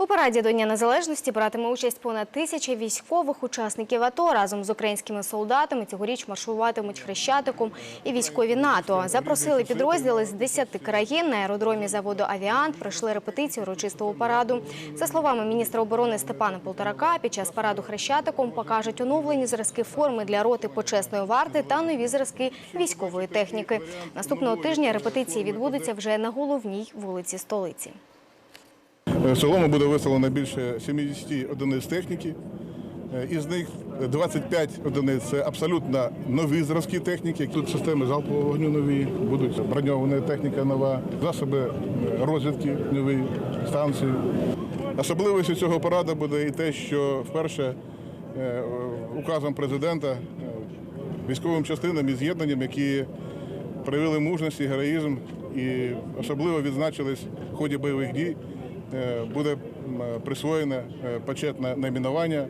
У параді до Дня Незалежності братиме участь понад тисяча військових учасників АТО. Разом з українськими солдатами цьогоріч маршуватимуть Хрещатиком і військові НАТО. Запросили підрозділи з 10 країн на аеродромі заводу «Авіант». Пройшли репетицію урочистого параду. За словами міністра оборони Степана Полторака, під час параду Хрещатиком покажуть оновлені зразки форми для роти почесної варти та нові зразки військової техніки. Наступного тижня репетиції відбудуться вже на головній вулиці столиці. В цілому буде виставлено більше 70 одиниць техніки. Е, Із них 25 одиниць це абсолютно нові зразки техніки. Тут системи залпового вогню нові, будуть броньована техніка нова, засоби е, розвідки нові, станції. Особливістю цього параду буде і те, що вперше е, указом президента е, військовим частинам і з'єднанням, які проявили мужність і героїзм і особливо відзначились в ході бойових дій, е, буде присвоєне е, почетне найменування